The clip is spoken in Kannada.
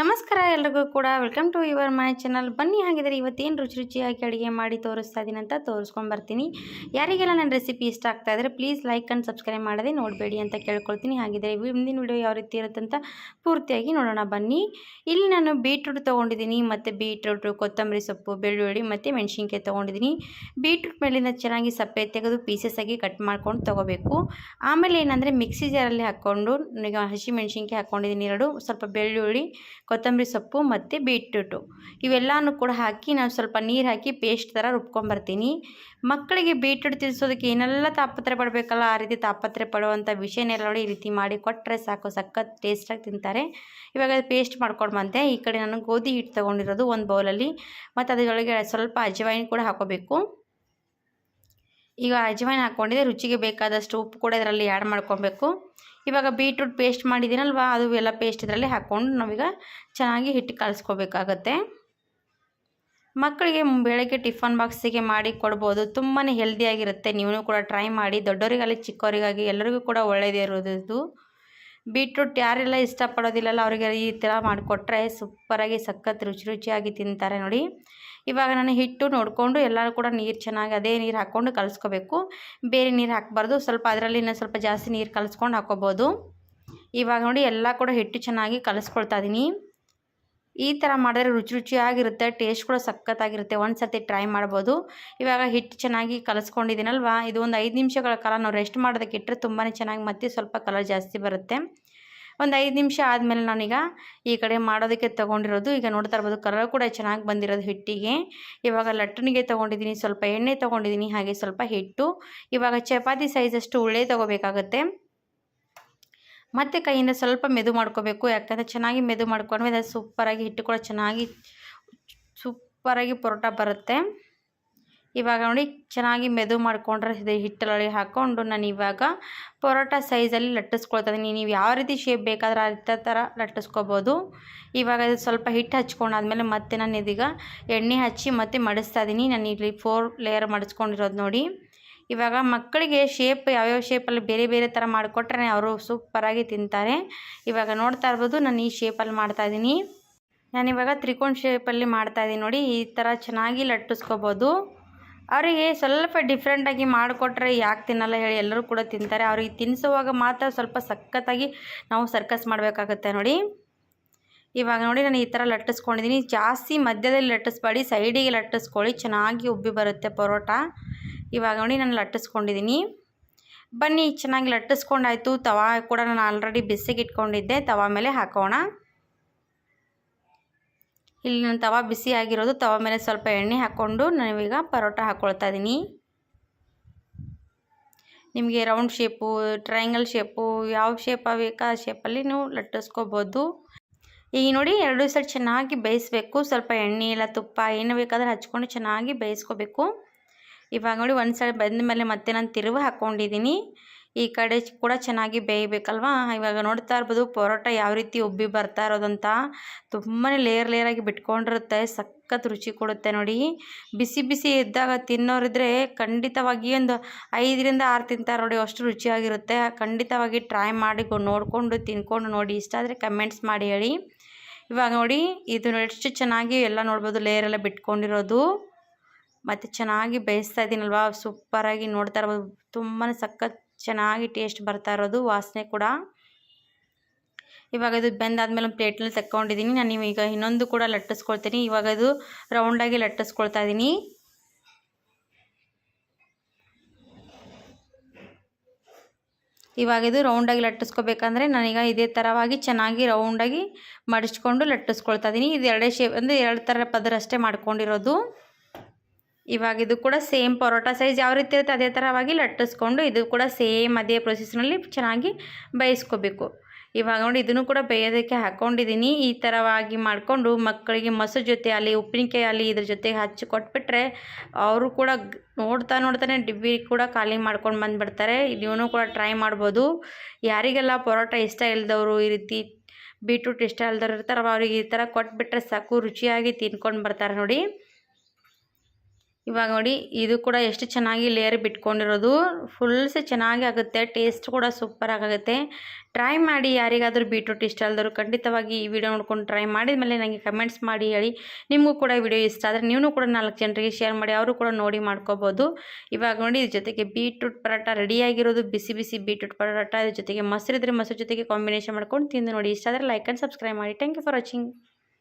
ನಮಸ್ಕಾರ ಎಲ್ರಿಗೂ ಕೂಡ. Welcome to your my channel ಬನ್ನಿ, ಹಾಗಿದ್ರೆ ಇವತ್ತೇನು ರುಚಿ ರುಚಿಯಾಗಿ ಅಡುಗೆ ಮಾಡಿ ತೋರಿಸ್ತಾ ಇದ್ದೀನಿ ಅಂತ ತೋರಿಸ್ಕೊಂಡು ಬರ್ತೀನಿ. ಯಾರಿಗೆಲ್ಲ ನನ್ನ ರೆಸಿಪಿ ಇಷ್ಟ ಆಗ್ತಾ ಇದ್ದರೆ ಪ್ಲೀಸ್ ಲೈಕ್ ಆ್ಯಂಡ್ ಸಬ್ಸ್ಕ್ರೈಬ್ ಮಾಡದೆ ನೋಡಬೇಡಿ ಅಂತ ಕೇಳ್ಕೊಳ್ತೀನಿ. ಹಾಗಿದ್ರೆ ಮುಂದಿನ ವಿಡಿಯೋ ಯಾವ ರೀತಿ ಇರುತ್ತಂತ ಪೂರ್ತಿಯಾಗಿ ನೋಡೋಣ. ಬನ್ನಿ, ಇಲ್ಲಿ ನಾನು ಬೀಟ್ರೂಟ್ ತೊಗೊಂಡಿದ್ದೀನಿ, ಮತ್ತು ಬೀಟ್ರೂಟು ಕೊತ್ತಂಬರಿ ಸೊಪ್ಪು, ಬೆಳ್ಳುಳ್ಳಿ, ಮತ್ತು ಮೆಣಸಿನ್ಕಾಯಿ ತೊಗೊಂಡಿದ್ದೀನಿ. ಬೀಟ್ರೂಟ್ ಮೇಲಿಂದ ಚೆನ್ನಾಗಿ ಸಪ್ಪೆ ತೆಗೆದು ಪೀಸಸ್ ಆಗಿ ಕಟ್ ಮಾಡ್ಕೊಂಡು ತೊಗೋಬೇಕು. ಆಮೇಲೆ ಏನಂದರೆ ಮಿಕ್ಸಿ ಜಾರಲ್ಲಿ ಹಾಕ್ಕೊಂಡು ಹಸಿ ಮೆಣಸಿನ್ಕಾಯಿ ಹಾಕ್ಕೊಂಡಿದ್ದೀನಿ ಎರಡು, ಸ್ವಲ್ಪ ಬೆಳ್ಳುಳ್ಳಿ ಕೊತ್ತಂಬರಿ ಸೊಪ್ಪು ಮತ್ತು ಬೀಟ್ರೂಟು ಇವೆಲ್ಲನೂ ಕೂಡ ಹಾಕಿ ನಾನು ಸ್ವಲ್ಪ ನೀರು ಹಾಕಿ ಪೇಸ್ಟ್ ಥರ ರುಬ್ಕೊಂಬರ್ತೀನಿ. ಮಕ್ಕಳಿಗೆ ಬೀಟ್ರೂಟ್ ತಿನ್ನಿಸೋದಕ್ಕೆ ಏನೆಲ್ಲ ತಾಪತ್ರೆ ಪಡಬೇಕಲ್ಲ, ಆ ರೀತಿ ತಾಪತ್ರೆ ಪಡುವಂಥ ವಿಷಯನೆಲ್ಲ ನೋಡಿ ಈ ರೀತಿ ಮಾಡಿ ಕೊಟ್ಟರೆ ಸಾಕು, ಸಖತ್ ಟೇಸ್ಟಾಗಿ ತಿಂತಾರೆ. ಇವಾಗ ಪೇಸ್ಟ್ ಮಾಡ್ಕೊಂಡು ಬಂದೆ ಈ ಕಡೆ ನಾನು ಗೋಧಿ ಹಿಟ್ಟು ತೊಗೊಂಡಿರೋದು ಒಂದು ಬೌಲಲ್ಲಿ. ಮತ್ತು ಅದರೊಳಗೆ ಸ್ವಲ್ಪ ಅಜವಾಯಿನ ಕೂಡ ಹಾಕೋಬೇಕು. ಈಗ ಅಜವಾಯಿನ ಹಾಕ್ಕೊಂಡಿದ್ದೆ ರುಚಿಗೆ ಬೇಕಾದಷ್ಟು ಉಪ್ಪು ಕೂಡ ಇದರಲ್ಲಿ ಆ್ಯಡ್ ಮಾಡ್ಕೊಬೇಕು. ಇವಾಗ ಬೀಟ್ರೂಟ್ ಪೇಸ್ಟ್ ಮಾಡಿದ್ದೀನಲ್ವ? ಅದು ಎಲ್ಲ ಪೇಸ್ಟ್ ಇದರಲ್ಲಿ ಹಾಕ್ಕೊಂಡು ನಾವೀಗ ಚೆನ್ನಾಗಿ ಹಿಟ್ಟು ಕಲಿಸ್ಕೋಬೇಕಾಗತ್ತೆ. ಮಕ್ಕಳಿಗೆ ಬೆಳಗ್ಗೆ ಟಿಫನ್ ಬಾಕ್ಸಿಗೆ ಮಾಡಿ ಕೊಡ್ಬೋದು. ತುಂಬಾ ಹೆಲ್ದಿಯಾಗಿರುತ್ತೆ ನೀವು ಕೂಡ ಟ್ರೈ ಮಾಡಿ. ದೊಡ್ಡವರಿಗಾಗಲಿ ಚಿಕ್ಕವರಿಗಾಗಿ ಎಲ್ಲರಿಗೂ ಕೂಡ ಒಳ್ಳೆಯದೇ ಇರೋದು. ಬೀಟ್ರೂಟ್ ಯಾರೆಲ್ಲ ಇಷ್ಟಪಡೋದಿಲ್ಲಲ್ಲ, ಅವರಿಗೆ ಈ ಥರ ಮಾಡಿಕೊಟ್ರೆ ಸೂಪರಾಗಿ ಸಖತ್ ರುಚಿ ರುಚಿಯಾಗಿ ತಿಂತಾರೆ ನೋಡಿ. ಇವಾಗ ನಾನು ಹಿಟ್ಟು ನೋಡಿಕೊಂಡು ಎಲ್ಲರೂ ಕೂಡ ನೀರು ಚೆನ್ನಾಗಿ ಅದೇ ನೀರು ಹಾಕ್ಕೊಂಡು ಕಲಿಸ್ಕೋಬೇಕು. ಬೇರೆ ನೀರು ಹಾಕಬಾರ್ದು. ಸ್ವಲ್ಪ ಅದರಲ್ಲಿ ಇನ್ನೂ ಸ್ವಲ್ಪ ಜಾಸ್ತಿ ನೀರು ಕಲಿಸ್ಕೊಂಡು ಹಾಕ್ಕೋಬೋದು ಇವಾಗ ನೋಡಿ ಎಲ್ಲ ಕೂಡ ಹಿಟ್ಟು ಚೆನ್ನಾಗಿ ಕಲಿಸ್ಕೊಳ್ತಾ ಇದ್ದೀನಿ ಈ ಥರ ಮಾಡಿದ್ರೆ ರುಚಿ ರುಚಿಯಾಗಿರುತ್ತೆ ಟೇಸ್ಟ್ ಕೂಡ ಸಖತ್ತಾಗಿರುತ್ತೆ. ಒಂದು ಸರ್ತಿ ಟ್ರೈ ಮಾಡ್ಬೋದು. ಇವಾಗ ಹಿಟ್ಟು ಚೆನ್ನಾಗಿ ಕಲಿಸ್ಕೊಂಡಿದ್ದೀನಲ್ವಾ? ಇದು ಒಂದು ಐದು ನಿಮಿಷಗಳ ಕಾಲ ನಾವು ರೆಸ್ಟ್ ಮಾಡೋದಕ್ಕೆ ಇಟ್ಟರೆ ತುಂಬಾ ಚೆನ್ನಾಗಿ ಮತ್ತೆ ಸ್ವಲ್ಪ ಕಲರ್ ಜಾಸ್ತಿ ಬರುತ್ತೆ. ಒಂದು ಐದು ನಿಮಿಷ ಆದಮೇಲೆ ನಾನೀಗ ಈ ಕಡೆ ಮಾಡೋದಕ್ಕೆ ತೊಗೊಂಡಿರೋದು. ಈಗ ನೋಡ್ತಾ ಇರ್ಬೋದು ಕಲರ್ ಕೂಡ ಚೆನ್ನಾಗಿ ಬಂದಿರೋದು ಹಿಟ್ಟಿಗೆ. ಇವಾಗ ಲಟ್ಟಣಿಗೆ ತೊಗೊಂಡಿದ್ದೀನಿ, ಸ್ವಲ್ಪ ಎಣ್ಣೆ ತೊಗೊಂಡಿದ್ದೀನಿ, ಹಾಗೆ ಸ್ವಲ್ಪ ಹಿಟ್ಟು. ಇವಾಗ ಚಪಾತಿ ಸೈಜಷ್ಟು ಉಳ್ಳೆ ತೊಗೋಬೇಕಾಗತ್ತೆ. ಮತ್ತು ಕೈಯಿಂದ ಸ್ವಲ್ಪ ಮೆದು ಮಾಡ್ಕೋಬೇಕು. ಯಾಕಂದರೆ ಚೆನ್ನಾಗಿ ಮೆದು ಮಾಡ್ಕೊಂಡ್ಮೇಲೆ ಅದು ಸೂಪರಾಗಿ ಹಿಟ್ಟು ಕೂಡ ಚೆನ್ನಾಗಿ ಸೂಪರಾಗಿ ಪರೋಟ ಬರುತ್ತೆ. ಇವಾಗ ನೋಡಿ ಚೆನ್ನಾಗಿ ಮೆದು ಮಾಡಿಕೊಂಡ್ರೆ ಇದೆ ಹಿಟ್ಟಲ್ಲಿ ಹಾಕ್ಕೊಂಡು ನಾನು ಇವಾಗ ಪರೋಟ ಸೈಜಲ್ಲಿ ಲಟ್ಟಿಸ್ಕೊಳ್ತಾ ಇದ್ದೀನಿ. ನೀವು ಯಾವ ರೀತಿ ಶೇಪ್ ಬೇಕಾದ್ರೆ ಆ ಥರ ಲಟ್ಟಿಸ್ಕೋಬೋದು. ಇವಾಗ ಇದು ಸ್ವಲ್ಪ ಹಿಟ್ಟು ಹಚ್ಕೊಂಡಾದ್ಮೇಲೆ ಮತ್ತೆ ನಾನು ಇದೀಗ ಎಣ್ಣೆ ಹಚ್ಚಿ ಮತ್ತೆ ಮಡಿಸ್ತಾ ಇದ್ದೀನಿ. ನಾನು ಇಲ್ಲಿ ಫೋರ್ ಲೇಯರ್ ಮಡಿಸ್ಕೊಂಡಿರೋದು ನೋಡಿ. ಇವಾಗ ಮಕ್ಕಳಿಗೆ ಶೇಪ್ ಯಾವ್ಯಾವ ಶೇಪಲ್ಲಿ ಬೇರೆ ಬೇರೆ ಥರ ಮಾಡಿಕೊಟ್ರೆ ಅವರು ಸೂಪರಾಗಿ ತಿಂತಾರೆ. ಇವಾಗ ನೋಡ್ತಾ ಇರ್ಬೋದು ನಾನು ಈ ಶೇಪಲ್ಲಿ ಮಾಡ್ತಾಯಿದ್ದೀನಿ ನಾನಿವಾಗ ತ್ರಿಕೋಣ ಶೇಪಲ್ಲಿ ಮಾಡ್ತಾಯಿದ್ದೀನಿ ನೋಡಿ. ಈ ಥರ ಚೆನ್ನಾಗಿ ಲಟ್ಟಿಸ್ಕೋಬೋದು. ಅವರಿಗೆ ಸ್ವಲ್ಪ ಡಿಫ್ರೆಂಟಾಗಿ ಮಾಡಿಕೊಟ್ರೆ ಯಾಕೆ ತಿನ್ನಲ್ಲ ಹೇಳಿ ಎಲ್ಲರೂ ಕೂಡ ತಿಂತಾರೆ. ಅವ್ರಿಗೆ ತಿನ್ನಿಸುವಾಗ ಮಾತ್ರ ಸ್ವಲ್ಪ ಸಖತ್ತಾಗಿ ನಾವು ಸರ್ಕಸ್ ಮಾಡಬೇಕಾಗತ್ತೆ ನೋಡಿ. ಇವಾಗ ನೋಡಿ ನಾನು ಈ ಥರ ಲಟ್ಟಿಸ್ಕೊಂಡಿದ್ದೀನಿ. ಜಾಸ್ತಿ ಮಧ್ಯದಲ್ಲಿ ಲಟ್ಟಿಸ್ಬೇಡಿ ಸೈಡಿಗೆ ಲಟ್ಟಿಸ್ಕೊಳ್ಳಿ, ಚೆನ್ನಾಗಿ ಉಬ್ಬಿ ಬರುತ್ತೆ ಪರೋಟ. ಇವಾಗ ನೋಡಿ ನಾನು ಲಟ್ಟಿಸ್ಕೊಂಡಿದ್ದೀನಿ. ಬನ್ನಿ, ಚೆನ್ನಾಗಿ ಲಟ್ಟಿಸ್ಕೊಂಡಾಯಿತು. ತವಾ ಕೂಡ ನಾನು ಆಲ್ರೆಡಿ ಬಿಸಿಗೆ ಇಟ್ಕೊಂಡಿದ್ದೆ ತವಾ ಮೇಲೆ ಹಾಕೋಣ. ಇಲ್ಲಿ ನಾನು ತವಾ ಬಿಸಿ ಆಗಿರೋದು, ತವಾ ಮೇಲೆ ಸ್ವಲ್ಪ ಎಣ್ಣೆ ಹಾಕ್ಕೊಂಡು ನಾನೀಗ ಪರೋಟ ಹಾಕ್ಕೊಳ್ತಾ ಇದ್ದೀನಿ ನಿಮಗೆ ರೌಂಡ್ ಶೇಪು ಟ್ರಯಾಂಗಲ್ ಶೇಪು ಯಾವ ಶೇಪ ಬೇಕಾ ಆ ಶೇಪಲ್ಲಿ ನೀವು ಲಟ್ಟಿಸ್ಕೋಬೋದು. ಈಗ ನೋಡಿ ಎರಡು ಸೈಡ್ ಚೆನ್ನಾಗಿ ಬೇಯಿಸ್ಬೇಕು, ಸ್ವಲ್ಪ ಎಣ್ಣೆ ಇಲ್ಲ ತುಪ್ಪ ಏನು ಬೇಕಾದ್ರೆ ಹಚ್ಕೊಂಡು ಚೆನ್ನಾಗಿ ಬೇಯಿಸ್ಕೋಬೇಕು. ಇವಾಗ ನೋಡಿ ಒಂದು ಸೈಡ್ ಬಂದ ಮೇಲೆ ಮತ್ತೆ ನಾನು ತಿರುವು ಹಾಕ್ಕೊಂಡಿದ್ದೀನಿ ಈ ಕಡೆ ಕೂಡ ಚೆನ್ನಾಗಿ ಬೇಯಬೇಕಲ್ವಾ? ಇವಾಗ ನೋಡ್ತಾ ಇರ್ಬೋದು ಪರೋಟ ಯಾವ ರೀತಿ ಉಬ್ಬಿ ಬರ್ತಾ ಇರೋದಂತ ತುಂಬಾ ಲೇಯರ್ ಲೇಯರಾಗಿ ಬಿಟ್ಕೊಂಡಿರುತ್ತೆ. ಸಖತ್ ರುಚಿ ಕೊಡುತ್ತೆ ನೋಡಿ. ಬಿಸಿ ಬಿಸಿ ಇದ್ದಾಗ ತಿನ್ನೋರಿದ್ರೆ ಖಂಡಿತವಾಗಿ ಒಂದು ಐದರಿಂದ ಆರು ತಿಂತಾರೆ ನೋಡಿ, ಅಷ್ಟು ರುಚಿಯಾಗಿರುತ್ತೆ. ಖಂಡಿತವಾಗಿ ಟ್ರೈ ಮಾಡಿ ನೋಡಿಕೊಂಡು, ತಿನ್ಕೊಂಡು ನೋಡಿ. ಇಷ್ಟ ಆದರೆ ಕಮೆಂಟ್ಸ್ ಮಾಡಿ ಹೇಳಿ. ಇವಾಗ ನೋಡಿ, ಇದು ಎಷ್ಟು ಚೆನ್ನಾಗಿ ಎಲ್ಲ ನೋಡ್ಬೋದು ಲೇಯರ್ ಎಲ್ಲ ಬಿಟ್ಕೊಂಡಿರೋದು. ಮತ್ತು ಚೆನ್ನಾಗಿ ಬೇಯಿಸ್ತಾ ಇದ್ದೀನಲ್ವಾ? ಸೂಪರಾಗಿ ನೋಡ್ತಾ ಇರ್ಬೋದು. ತುಂಬಾ ಸಖತ್ ಚೆನ್ನಾಗಿ ಟೇಸ್ಟ್ ಬರ್ತಾ ಇರೋದು, ವಾಸನೆ ಕೂಡ. ಇವಾಗ ಇದು ಬೆಂದಾದ್ಮೇಲೆ ಒಂದು ಪ್ಲೇಟ್ನಲ್ಲಿ ತಕ್ಕೊಂಡಿದ್ದೀನಿ ನಾನು ಈಗ ಇನ್ನೊಂದು ಕೂಡ ಲಟ್ಟಿಸ್ಕೊಳ್ತೀನಿ. ಇವಾಗ ಇದು ರೌಂಡಾಗಿ ಲಟ್ಟಿಸ್ಕೊಳ್ತಾ ಇದ್ದೀನಿ ಇವಾಗ ಇದು ರೌಂಡಾಗಿ ಲಟ್ಟಿಸ್ಕೋಬೇಕಂದ್ರೆ ನಾನೀಗ ಇದೇ ಥರವಾಗಿ ಚೆನ್ನಾಗಿ ರೌಂಡಾಗಿ ಮಡಿಸ್ಕೊಂಡು ಲಟ್ಟಿಸ್ಕೊಳ್ತಾ ಇದ್ದೀನಿ ಇದು ಎರಡೇ ಶೇಪ್ ಅಂದರೆ ಎರಡು ಥರ ಪದರಷ್ಟೇ ಮಾಡ್ಕೊಂಡಿರೋದು. ಇವಾಗ ಇದು ಕೂಡ ಸೇಮ್ ಪರೋಟ ಸೈಜ್ ಯಾವ ರೀತಿ ಇರುತ್ತೆ ಅದೇ ಥರವಾಗಿ ಲಟ್ಟಿಸ್ಕೊಂಡು ಇದು ಕೂಡ ಸೇಮ್ ಅದೇ ಪ್ರೊಸೆಸ್ನಲ್ಲಿ ಚೆನ್ನಾಗಿ ಬೇಯಿಸ್ಕೋಬೇಕು. ಇವಾಗ ನೋಡಿ ಇದನ್ನು ಕೂಡ ಬೇಯೋದಕ್ಕೆ ಹಾಕ್ಕೊಂಡಿದ್ದೀನಿ ಈ ಥರವಾಗಿ ಮಾಡಿಕೊಂಡು ಮಕ್ಕಳಿಗೆ ಮೊಸರು ಜೊತೆ ಅಲ್ಲಿ ಉಪ್ಪಿನಕಾಯಿ ಅಲ್ಲಿ ಇದ್ರ ಜೊತೆಗೆ ಹಚ್ಚಿ ಕೊಟ್ಬಿಟ್ರೆ ಅವರು ಕೂಡ ನೋಡ್ತಾ ನೋಡ್ತಾನೆ ಡಿಬ್ಬಿ ಕೂಡ ಖಾಲಿ ಮಾಡ್ಕೊಂಡು ಬಂದುಬಿಡ್ತಾರೆ. ಇವನು ಕೂಡ ಟ್ರೈ ಮಾಡ್ಬೋದು. ಯಾರಿಗೆಲ್ಲ ಪರೋಟ ಇಷ್ಟ ಇಲ್ಲದವರು ಈ ರೀತಿ ಬೀಟ್ರೂಟ್ ಇಷ್ಟ ಇಲ್ದವ್ರು ಇರ್ತಾರೆ ಅವ್ರಿಗೆ ಈ ಥರ ಕೊಟ್ಬಿಟ್ರೆ ಸಾಕು, ರುಚಿಯಾಗಿ ತಿನ್ಕೊಂಡು ಬರ್ತಾರೆ ನೋಡಿ. ಇವಾಗ ನೋಡಿ, ಇದು ಕೂಡ ಎಷ್ಟು ಚೆನ್ನಾಗಿ ಲೇಯರ್ ಬಿಟ್ಕೊಂಡಿರೋದು. ಫುಲ್ಸ್ ಚೆನ್ನಾಗಿ ಆಗುತ್ತೆ ಟೇಸ್ಟ್ ಕೂಡ ಸೂಪರ್ ಆಗುತ್ತೆ ಟ್ರೈ ಮಾಡಿ, ಯಾರಿಗಾದರೂ ಬೀಟ್ರೂಟ್ ಇಷ್ಟ ಅಲ್ದರು ಖಂಡಿತವಾಗಿ ಈ ವಿಡಿಯೋ ನೋಡ್ಕೊಂಡು ಟ್ರೈ ಮಾಡಿದ ಮೇಲೆ ನನಗೆ ಕಮೆಂಟ್ಸ್ ಮಾಡಿ ಹೇಳಿ. ನಿಮಗೂ ಕೂಡ ವಿಡಿಯೋ ಇಷ್ಟ ಆದರೆ ನೀವು ಕೂಡ ನಾಲ್ಕು ಜನರಿಗೆ ಶೇರ್ ಮಾಡಿ, ಅವರು ಕೂಡ ನೋಡಿ ಮಾಡ್ಕೋಬೋದು. ಇವಾಗ ನೋಡಿ, ಇದ್ರ ಜೊತೆಗೆ ಬೀಟ್ರೂಟ್ ಪರೋಟ ರೆಡಿಯಾಗಿರೋದು ಬಿಸಿ ಬಿಸಿ ಬೀಟ್ರೂಟ್ ಪರೋಟ ಇದ್ರ ಜೊತೆಗೆ ಮೊಸರಿದ್ರೆ ಮೊಸರು ಜೊತೆಗೆ ಕಾಂಬಿನೇಷನ್ ಮಾಡ್ಕೊಂಡು ತಿಂದು ನೋಡಿ. ಇಷ್ಟ ಆದರೆ ಲೈಕ್ ಆ್ಯಂಡ್ ಸಬ್ಸ್ಕ್ರೈಬ್ ಮಾಡಿ. Thank you for watching